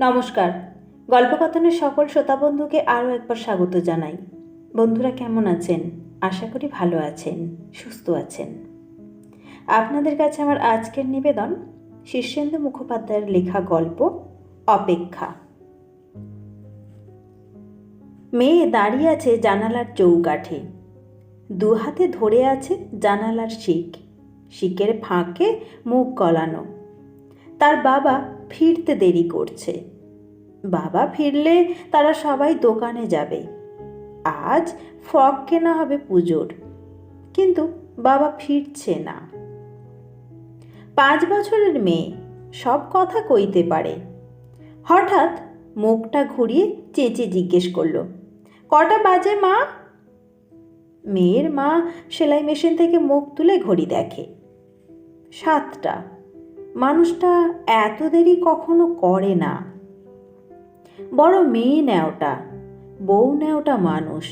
নমস্কার। গল্পকথনের সকল শ্রোতা বন্ধুকে আরও একবার স্বাগত জানাই। বন্ধুরা কেমন আছেন? আশা করি ভালো আছেন, সুস্থ আছেন। আপনাদের কাছে আমার আজকের নিবেদন শীর্ষেন্দু মুখোপাধ্যায়ের লেখা গল্প অপেক্ষা। মেয়ে দাঁড়িয়ে আছে জানালার চৌকাঠে। দু হাতে ধরে আছে জানালার শিক। শিকের ফাঁকে মুখ গলানো। তার বাবা ফিরতে দেরি করছে। বাবা ফিরলে তারা সবাই দোকানে যাবে। আজ ফ্রক কেনা হবে পুজোর, কিন্তু বাবা ফিরছে না। পাঁচ বছরের মেয়ে, সব কথা কইতে পারে। হঠাৎ মুখটা ঘুরিয়ে চেঁচে জিজ্ঞেস করল, কটা বাজে মা? মেয়ের মা সেলাই মেশিন থেকে মুখ তুলে ঘড়ি দেখে। সাতটা। মানুষটা এত দেরি কখনো করে না। বড় মেয়ে নেওটা বউ নেওটা মানুষ।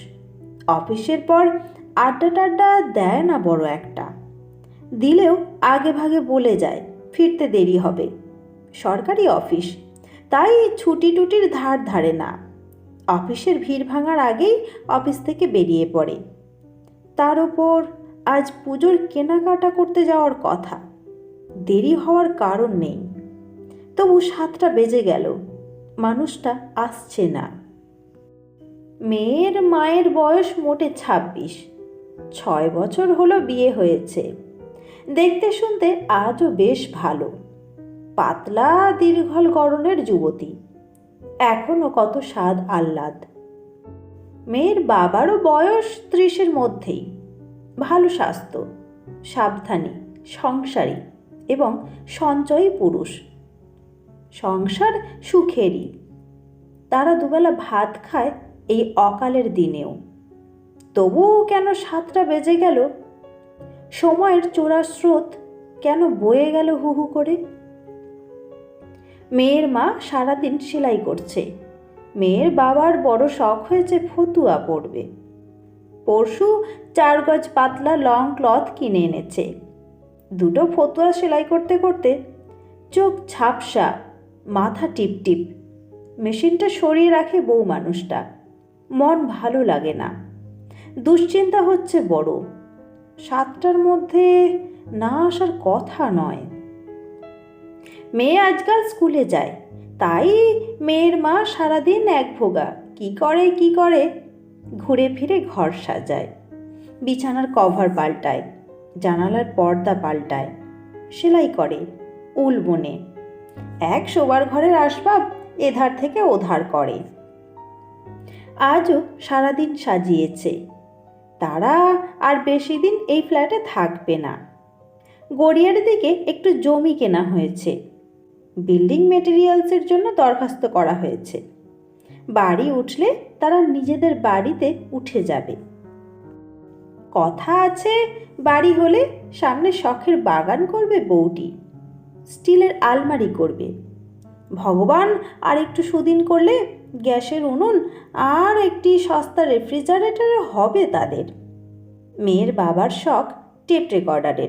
অফিসের পর আড্ডা টাড্ডা দেয় না বড় একটা। দিলেও আগে ভাগে বলে যায়, ফিরতে দেরি হবে। সরকারি অফিস, তাই ছুটি টুটির ধার ধারে না। অফিসের ভিড় ভাঙার আগেই অফিস থেকে বেরিয়ে পড়ে। তার ওপর আজ পুজোর কেনাকাটা করতে যাওয়ার কথা। দেরি হওয়ার কারণ নেই। তবু সাতটা বেজে গেল। মানুষটা আসছে না। মেয়ের মায়ের বয়স মোটে ছাব্বিশ। ছয় বছর হলো বিয়ে হয়েছে। দেখতে শুনতে আজও বেশ ভালো। পাতলা দীর্ঘল গরনের যুবতী। এখনও কত স্বাদ আহ্লাদ। মেয়ের বাবারও বয়স ত্রিশের মধ্যেই। ভালো স্বাস্থ্য, সাবধানী, সংসারী। এবং সঞ্চয়ী পুরুষ। সংসার সুখেরই। তারা দুবেলা ভাত খায় এই অকালের দিনেও। তবুও কেন সাতটা বেজে গেল? সময়ের চোরা স্রোত কেন বয়ে গেল হু হু করে? মেয়ের মা সারাদিন সেলাই করছে। মেয়ের বাবার বড় শখ হয়েছে ফতুয়া পড়বে পরশু চার গজ পাতলা লং ক্লথ কিনে এনেছে। দুটো ফতুয়া সেলাই করতে করতে চোখ ঝাপসা, মাথা টিপ টিপ। মেশিনটা সরিয়ে রাখে বউ মানুষটা। মন ভালো লাগে না। দুশ্চিন্তা হচ্ছে বড়। সাতটার মধ্যে না আসার কথা নয়। মেয়ে আজকাল স্কুলে যায়। তাই মেয়ের মা সারাদিন এক ভোগা। কি করে কি করে? ঘুরে ফিরে ঘর সাজায়। বিছানার কভার পাল্টায়। জানালার পর্দা পাল্টায়, সেলাই করে, উল বনে। এক শোবার ঘরের আসবাব এধার থেকে ওধার করে। আজও সারাদিন সাজিয়েছে। তারা আর বেশি দিন এই ফ্ল্যাটে থাকবে না। গড়িয়ার দিকে একটু জমি কেনা হয়েছে। বিল্ডিং মেটেরিয়ালসের জন্য দরখাস্ত করা হয়েছে। বাড়ি উঠলে তারা নিজেদের বাড়িতে উঠে যাবে। কথা আছে, বাড়ি হলে সামনে শখের বাগান করবে বউটি। স্টিলের আলমারি করবে। ভগবান, আর একটু সুদিন করলে গ্যাসের উনুন আর একটি সস্তা রেফ্রিজারেটর হবে তাদের। মেয়ের বাবার শখ টেপ রেকর্ডারের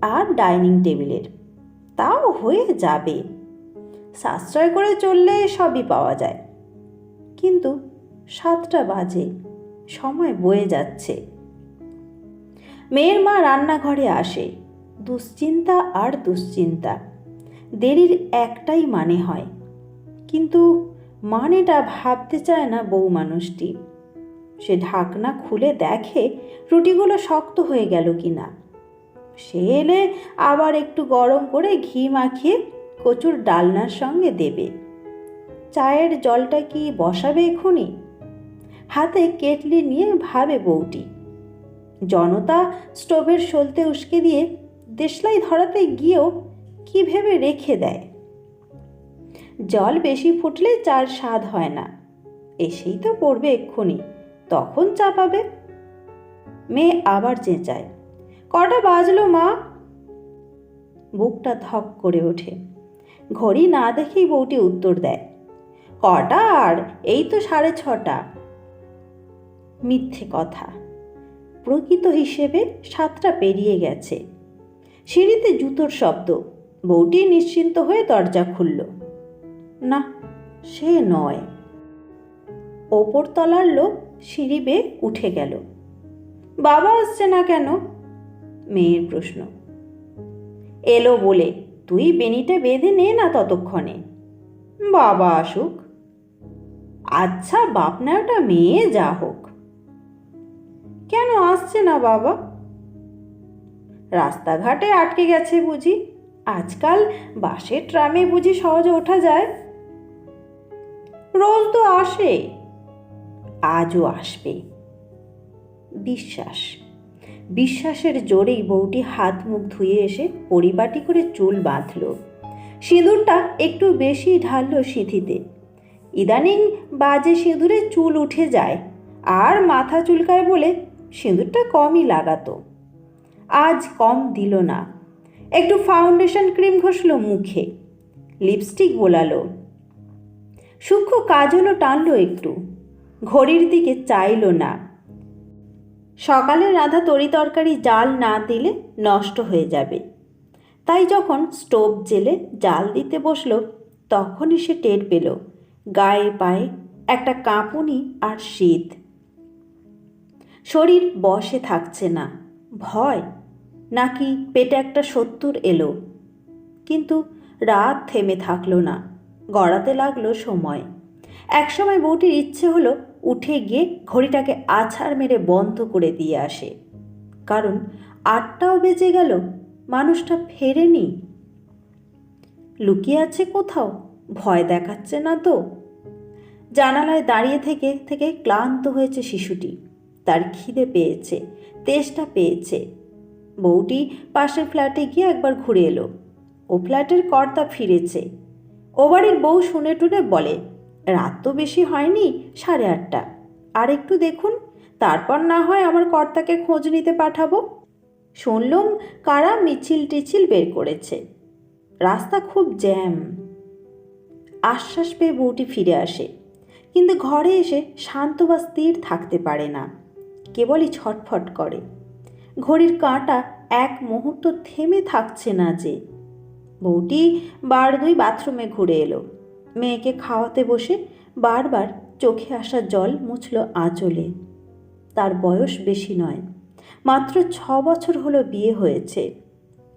আর ডাইনিং টেবিলের। তাও হয়ে যাবে। সাশ্রয় করে চললে সবই পাওয়া যায়। কিন্তু সাতটা বাজে, সময় বয়ে যাচ্ছে। মেয়ের মা রান্নাঘরে আসে। দুশ্চিন্তা আর দুশ্চিন্তা। দেরির একটাই মানে হয়। কিন্তু মানেটা ভাবতে চায় না বউ মানুষটি। সে ঢাকনা খুলে দেখে রুটিগুলো শক্ত হয়ে গেল কি না সে এলে আবার একটু গরম করে ঘি মাখিয়ে কচুর ডালনার সঙ্গে দেবে। চায়ের জলটা কি বসাবে এখনই হাতে কেটলি নিয়ে ভাবে বউটি। জনতা স্টোভের সলতে উস্কে দিয়ে দেশলাই ধরাতে গিয়েও কি ভেবে রেখে দেয়? জল বেশি ফুটলে চার স্বাদ হয় না। এসেই তো পড়বে এক্ষুনি। তখন চাপাবে মেয়ে আবার চেঁচায়, কটা বাজলো মা? বুকটা ধক করে ওঠে। ঘড়ি না দেখেই বউটি উত্তর দেয়, কটা আর? এই তো সাড়ে ছটা। মিথ্যে কথা। প্রকৃত হিসেবে সাতটা পেরিয়ে গেছে। সিঁড়িতে জুতোর শব্দ। বউটি নিশ্চিন্ত হয়ে দরজা খুলল। না, সে নয়। ওপরতলার লোক সিঁড়ি বেয়ে উঠে গেল। বাবা আসছে না কেন? মেয়ের প্রশ্ন। এলো বলে, তুই বেনিটা বেঁধে নে না ততক্ষণে। বাবা আসুক। আচ্ছা বাপনাটা মেয়ে, যা হোক। আসছে না বাবা। রাস্তাঘাটে আটকে গেছে বুঝি। আজকাল বাসের ট্রামে বুঝি সহজে ওঠা যায়। রোজ তো আসে, আজও আসবে। বিশ্বাস, বিশ্বাসের জোরেই বউটি হাত মুখ ধুয়ে এসে পরিপাটি করে চুল বাঁধল। সিঁদুরটা একটু বেশি ঢালল সিঁথিতে। ইদানিং বাজে সিঁদুরে চুল উঠে যায়, আর মাথা চুলকায় বলে সিঁদুরটা কমই লাগাতো। আজ কম দিল না। একটু ফাউন্ডেশন ক্রিম ঘষল মুখে। লিপস্টিক বোলালো। সূক্ষ্ম কাজলও টানলো একটু। ঘড়ির দিকে চাইলো না। সকালে রাধা তরি তরকারি জাল না দিলে নষ্ট হয়ে যাবে। তাই যখন স্টোভ জেলে জাল দিতে বসল, তখনই সে টের পেল, গায়ে পায়ে একটা কাঁপুনি আর শীত। শরীর বসে থাকছে না, ভয়, নাকি পেটে একটা সত্তর এলো। কিন্তু রাত থেমে থাকল না, গড়াতে লাগল সময়। একসময় বউটির ইচ্ছে হলো উঠে গিয়ে ঘড়িটাকে আছাড় মেরে বন্ধ করে দিয়ে আসে। কারণ আটটাও বেজে গেল, মানুষটা ফেরেনি। লুকিয়ে আছে কোথাও, ভয় দেখাচ্ছে না তো। জানালায় দাঁড়িয়ে থেকে থেকে ক্লান্ত হয়েছে শিশুটি। তার খিদে পেয়েছে, তেষ্টা পেয়েছে। বউটি পাশের ফ্ল্যাটে গিয়ে একবার ঘুরে এলো। ও ফ্ল্যাটের কর্তা ফিরেছে। ও বাড়ির বউ শুনে টুনে বলে, রাত তো বেশি হয়নি, সাড়ে আটটা। আর একটু দেখুন, তারপর না হয় আমার কর্তাকে খোঁজ নিতে পাঠাবো। শুনলুম, কারা মিছিল টিছিল বের করেছে। রাস্তা খুব জ্যাম। আশ্বাস পেয়ে বউটি ফিরে আসে। কিন্তু ঘরে এসে শান্ত বা স্থির থাকতে পারে না। কেবলই ছটফট করে। ঘড়ির কাঁটা এক মুহূর্ত থেমে থাকছে না যে। বউটি বার দুই বাথরুমে ঘুরে এলো। মেয়েকে খাওয়াতে বসে বারবার চোখে আসা জল মুছল আঁচলে। তার বয়স বেশি নয়, মাত্র ছ বছর হলো বিয়ে হয়েছে।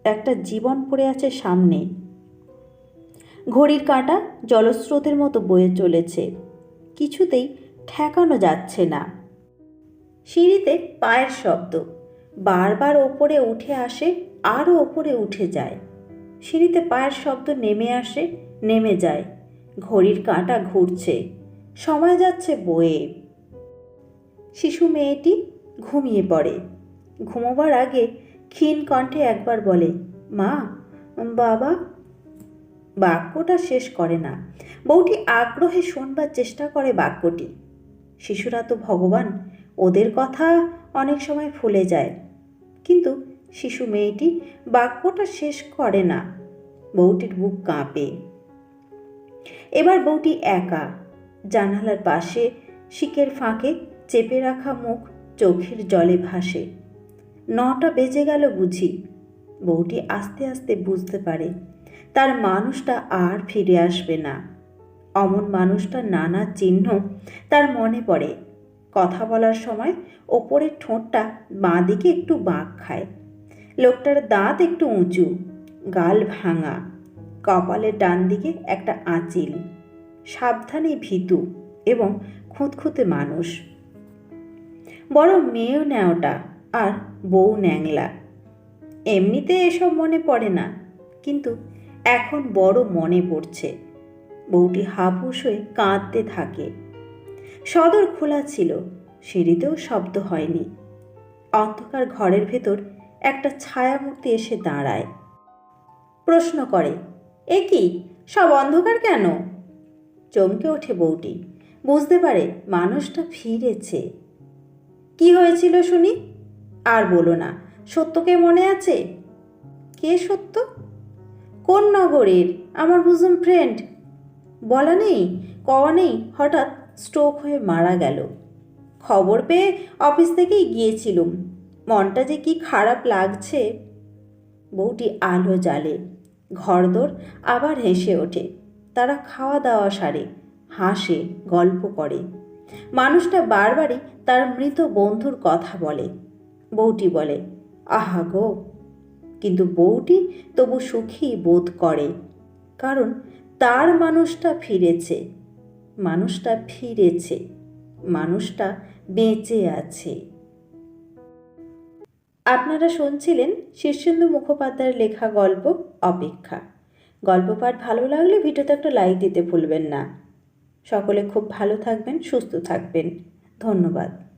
একটা জীবন পড়ে আছে সামনে। ঘড়ির কাঁটা জলস্রোতের মতো বয়ে চলেছে। কিছুতেই ঠেকানো যাচ্ছে না। সিঁড়িতে পায়ের শব্দ। বারবার ওপরে উঠে আসে আরও ওপরে উঠে যায়। সিঁড়িতে পায়ের শব্দ নেমে আসে, নেমে যায়। ঘড়ির কাঁটা ঘুরছে, সময় যাচ্ছে বয়ে। শিশু মেয়েটি ঘুমিয়ে পড়ে। ঘুমোবার আগে ক্ষীণ কণ্ঠে একবার বলে, মা, বাবা। বাক্যটা শেষ করে না। বউটি আগ্রহে শোনবার চেষ্টা করে বাক্যটি। শিশুরা তো ভগবান ওদের কথা অনেক সময় ফুলে যায়। কিন্তু শিশু মেয়েটি বাক্যটা শেষ করে না। বউটির বুক কাঁপে। এবার বউটি একা। জানালার পাশে শিকের ফাঁকে চেপে রাখা মুখ চোখের জলে ভাসে। নটা বেজে গেল বুঝি। বউটি আস্তে আস্তে বুঝতে পারে, তার মানুষটা আর ফিরে আসবে না। অমন মানুষটার নানা চিহ্ন তার মনে পড়ে। কথা বলার সময় ওপরের ঠোঁটটা বাঁ দিকে একটু বাঁক খায়। লোকটার দাঁত একটু উঁচু, গাল ভাঙা, কপালের ডান দিকে একটা আঁচিল, সাবধানে ভীতু এবং খুঁতখুঁতে মানুষ। বড় মেয়েও ন্যাওটা আর বউ ন্যাংলা। এমনিতে এসব মনে পড়ে না, কিন্তু এখন বড় মনে পড়ছে। বউটি হাফুস হয়ে কাঁদতে থাকে। সদর খোলা ছিল, সিঁড়িতেও শব্দ হয়নি। অন্ধকার ঘরের ভেতর একটা ছায়ামূর্তি এসে দাঁড়ায়। প্রশ্ন করে, এ কি? সব অন্ধকার কেন? চমকে ওঠে বউটি। বুঝতে পারে, মানুষটা ফিরেছে। কি হয়েছিল শুনি? আর বলো না সত্যকে মনে আছে? কে সত্য? কোন নগরের? আমার বুঝুম ফ্রেন্ড। বলা নেই, কওয়া নেই, হঠাৎ স্ট্রোক হয়ে মারা গেল। খবর পেয়ে অফিস থেকেই গিয়েছিলুম। মনটা যে কি খারাপ লাগছে। বউটি আলো জ্বালে। ঘরদোর আবার হেসে ওঠে। তারা খাওয়া দাওয়া সারে, হাসে, গল্প করে। মানুষটা বারবারই তার মৃত বন্ধুর কথা বলে। বউটি বলে, আহা গো। কিন্তু বউটি তবু সুখী বোধ করে। কারণ তার মানুষটা ফিরেছে। মানুষটা ফিরেছে, মানুষটা বেঁচে আছে। আপনারা শুনছিলেন শীর্ষেন্দু মুখোপাধ্যায়ের লেখা গল্প অপেক্ষা। গল্প পাঠ ভালো লাগলে ভিডিওতে একটা লাইক দিতে ভুলবেন না। সকলে খুব ভালো থাকবেন, সুস্থ থাকবেন। ধন্যবাদ।